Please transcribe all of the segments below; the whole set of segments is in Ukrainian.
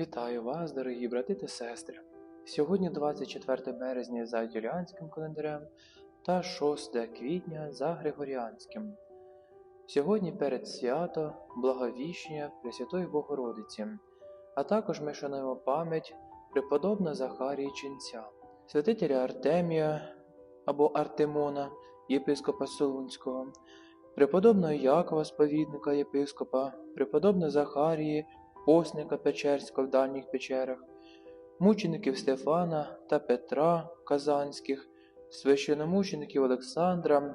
Вітаю вас, дорогі брати та сестри. Сьогодні 24 березня за юліанським календарем та 6 квітня за Григоріанським. Сьогодні перед свято Благовіщення Пресвятої Богородиці, а також ми шануємо пам'ять преподобного Захарії Ченця, святителя Артемія або Артемона, єпископа Солунського, преподобного Якова Сповідника єпископа, преподобного Захарії, посника Печерського в дальніх печерах, мучеників Стефана та Петра Казанських, священомучеників Олександра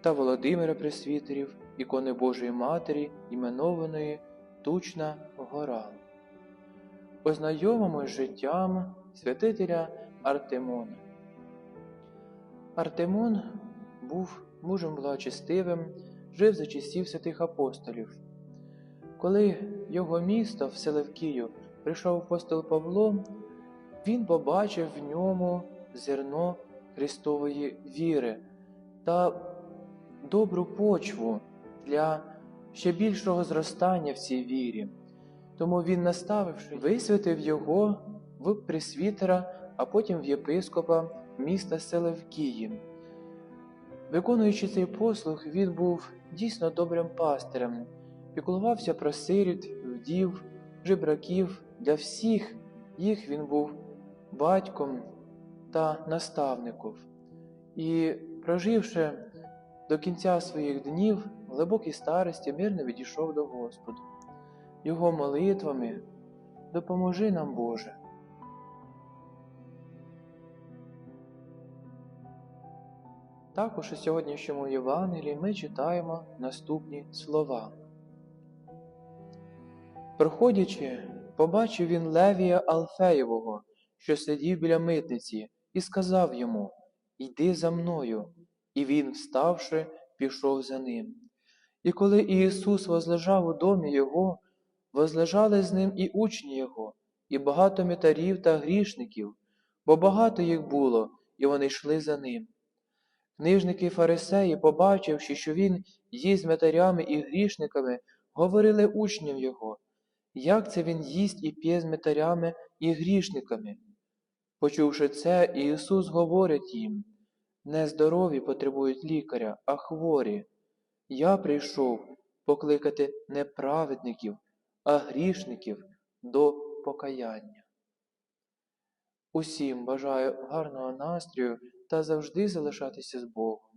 та Володимира Пресвітерів, ікони Божої Матері, іменованої Тучна Гора. Ознайомимо з життям святителя Артемона. Артемон був мужем благочестивим, жив за часів святих апостолів. Коли його місто в Селевкію прийшов апостол Павло, він побачив в ньому зерно Христової віри та добру почву для ще більшого зростання в цій вірі. Тому він, наставивши, висвятив його в пресвітера, а потім в єпископа міста Селевкії. Виконуючи цей послуг, він був дійсно добрим пастирем, піклувався про сиріт, вдів, жебраків. Для всіх їх він був батьком та наставником. І, проживши до кінця своїх днів, в глибокій старості мирно відійшов до Господа. Його молитвами допоможи нам, Боже. Також у сьогоднішньому Євангелії ми читаємо наступні слова. Проходячи, побачив він Левія Алфеєвого, що сидів біля митниці, і сказав йому Йди за мною. І він, вставши, пішов за ним. І коли Ісус возлежав у домі Його, возлежали з ним і учні Його, і багато митарів та грішників, бо багато їх було, і вони йшли за ним. Книжники фарисеї, побачивши, що він їсть з і грішниками, говорили учням його, як це він їсть і п'є з метарями і грішниками. Почувши це, Ісус говорить їм нездорові потребують лікаря, а хворі. Я прийшов покликати не праведників, а грішників до покаяння. Усім бажаю гарного настрою та завжди залишатися з Богом.